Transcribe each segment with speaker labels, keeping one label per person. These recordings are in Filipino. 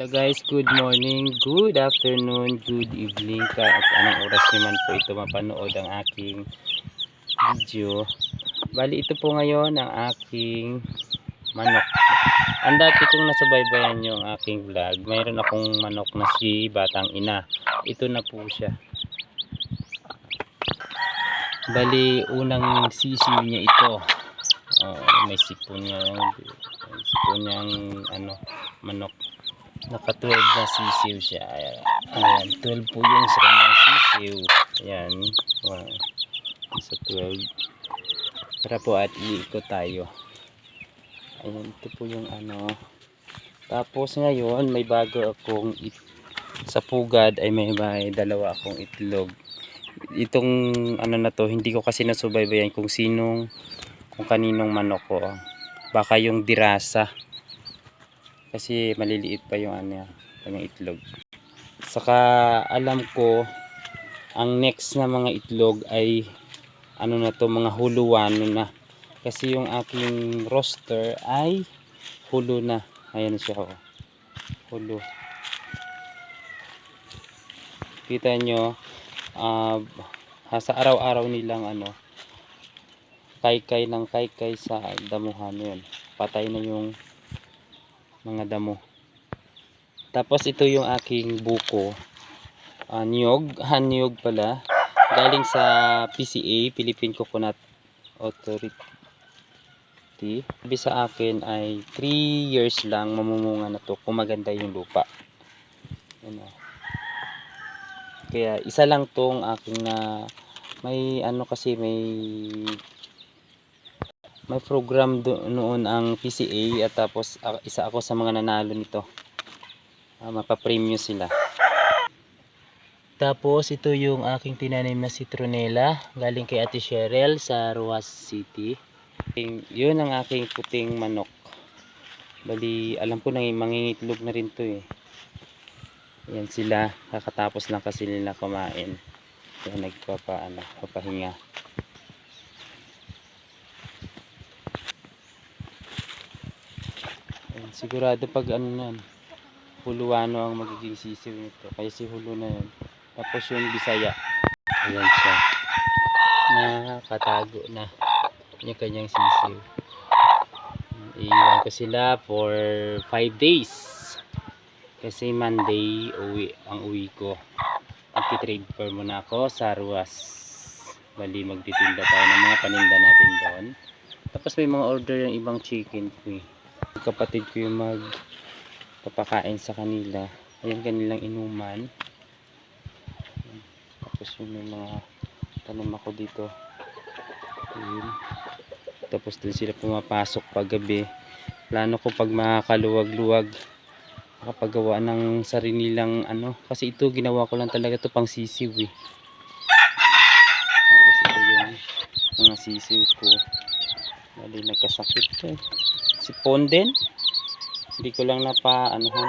Speaker 1: Hello guys, good morning, good afternoon, good evening ka at anong oras naman po ito mapanood ang aking video. Bali ito po ngayon ang aking manok. Ang dati kong nasubaybayan yung aking vlog, mayroon akong manok na si Batang Ina. Ito na po siya. Bali unang sisiw niya ito. Oh, may sipon niya, sipon niyang ano, manok naka 12 na sisiw siya. Ayan, ayan 12 po yung sa kanyang sisiw. Ayan. Sa 12 tara po at iikot tayo. Ayan ito po yung ano. Tapos ngayon may bago akong sa pugad ay may, may dalawa akong itlog. Itong ano na to hindi ko kasi nasubaybayan kung sinong kung kaninong manok ko. Baka yung dirasa kasi maliliit pa yung ano yan, kanyang itlog. Saka alam ko ang next na mga itlog ay ano na to mga huluan na. Kasi yung aking roster ay hulo na. Ayan siya oh. hulo. Kita nyo ah, sa araw-araw nilang ano kaykay ng kaykay sa damuhan yun. Patay na yung mga damo. Tapos ito yung aking buko. Uh, niyog hanyog pala. Galing sa PCA Philippine Coconut Authority. Sabi sa akin ay 3 years lang mamumunga na to kung maganda yung lupa. Ano. kaya isa lang tong aking na may ano kasi may may program noon ang PCA at tapos ah, isa ako sa mga nanalo nito. Uh, mapapremyo sila. Tapos ito yung aking tinanim na citronella galing kay Ate Cheryl sa Ruas City. Yun ang aking puting manok. Bali alam ko na mangingitlog na rin to eh. Yan sila kakatapos lang kasi nila kumain. Kaya nagpapa ano, papahinga sigurado pag ano yan, huluano ang magiging sisiw nito. Kaya si hulo na yan. Tapos yung bisaya. Ayan siya. Nakatago na yung kanyang sisiw. Iiwan ko sila for 5 days. Kasi Monday uwi, ang uwi ko. Magti-trade for muna ako sa Ruas. Bali magtitinda tayo ng mga paninda natin doon. Tapos may mga order yung ibang chicken ko kapatid ko yung mag papakain sa kanila. Ayan kanilang inuman. Tapos yung may mga tanim ako dito. Ayun. tapos dun sila pumapasok pag gabi plano ko pag makakaluwag-luwag makapagawa ng sarili nilang ano. Kasi ito ginawa ko lang talaga to pang sisiw eh. Tapos ito yung mga sisiw ko. Bali nagkasakit to eh si Ponden hindi ko lang napa ano ha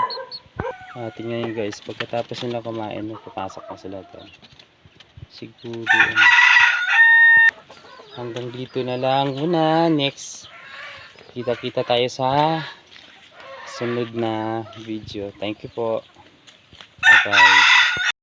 Speaker 1: ah, tingnan nyo guys pagkatapos nila kumain papasok na sila doon. Siguro ano, hanggang dito na lang. Muna next. Kita kita tayo sa sunod na video. Thank you po. Bye bye